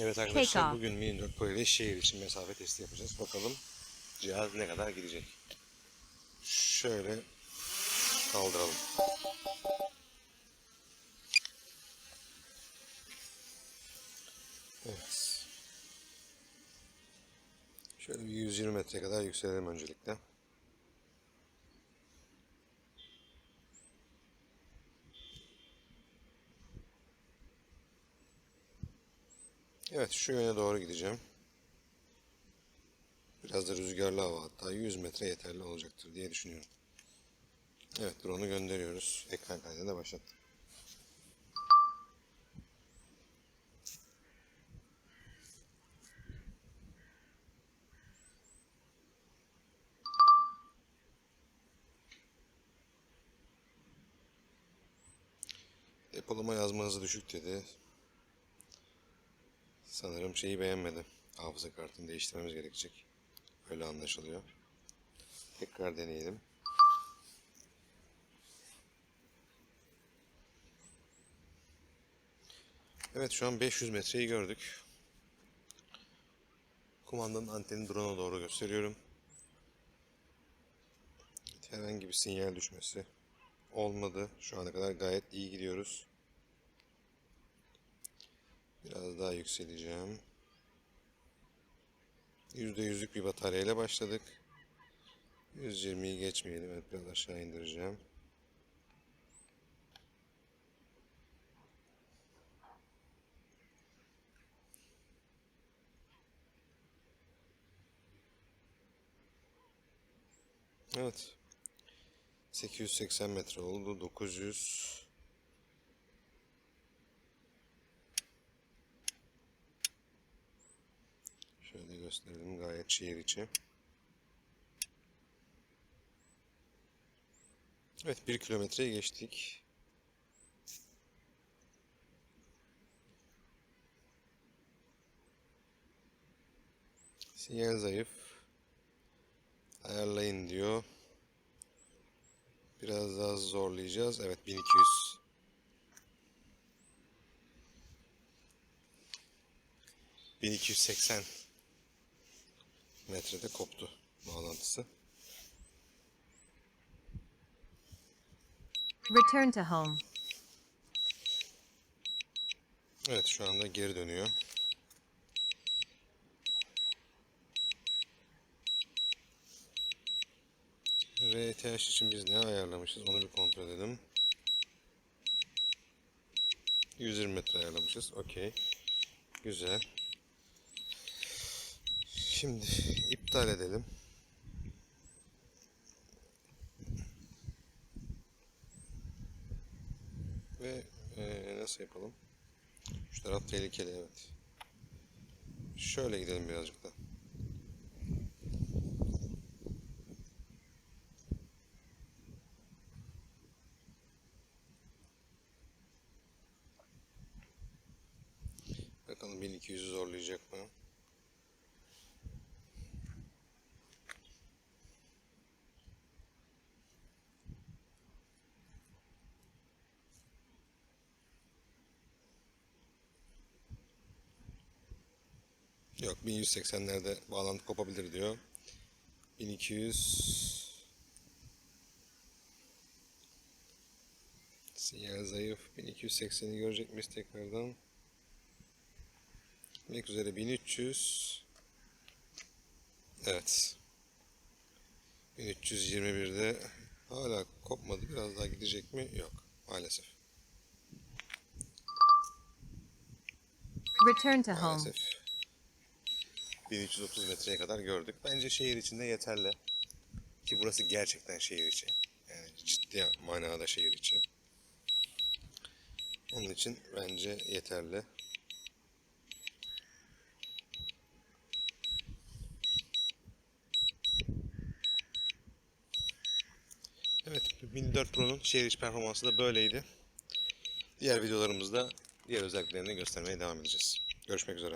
Evet arkadaşlar off. bugün Mini 4 Pro ile şehir için mesafe testi yapacağız. Bakalım cihaz ne kadar gidecek. Şöyle kaldıralım. Evet. Şöyle bir 120 metre kadar yükselelim öncelikle. Evet şu yöne doğru gideceğim. Biraz da rüzgarlı hava hatta 100 metre yeterli olacaktır diye düşünüyorum. Evet drone'u gönderiyoruz. Ekran kaydına başlat. Depolama yazma hızı düşük dedi. Sanırım şeyi beğenmedi. Hafıza kartını değiştirmemiz gerekecek. Öyle anlaşılıyor. Tekrar deneyelim. Evet şu an 500 metreyi gördük. Kumandanın anteni drone'a doğru gösteriyorum. Herhangi bir sinyal düşmesi olmadı. Şu ana kadar gayet iyi gidiyoruz. Biraz daha yükseleceğim. %100'lük bir bataryayla başladık. 120'yi geçmeyelim. Evet biraz aşağı indireceğim. Evet. 880 metre oldu. 900 Şöyle gösterelim gayet şehir içi. Evet 1 kilometreyi geçtik. Sinyal zayıf. Ayarlayın diyor. Biraz daha zorlayacağız. Evet 1200. ...1280 metrede koptu bağlantısı. Return to home. Evet şu anda geri dönüyor. VTH için biz ne ayarlamışız onu bir kontrol edelim. 120 metre ayarlamışız. Okey. Güzel. Şimdi iptal edelim. Ve eee, nasıl yapalım? Şu taraf tehlikeli evet. Şöyle gidelim birazcık da. Bakalım 1200'ü zorlayacak mı? Yok 1180'lerde bağlantı kopabilir diyor. 1200 Sinyal zayıf. 1280'i görecek miyiz tekrardan? Gitmek üzere 1300 Evet 1321'de hala kopmadı. Biraz daha gidecek mi? Yok. Maalesef. Return to home. Maalesef. 1330 metreye kadar gördük. Bence şehir içinde yeterli. Ki burası gerçekten şehir içi. Yani ciddi manada şehir içi. Onun için bence yeterli. Evet, Mini 4 Pro'nun şehir içi performansı da böyleydi. Diğer videolarımızda diğer özelliklerini göstermeye devam edeceğiz. Görüşmek üzere.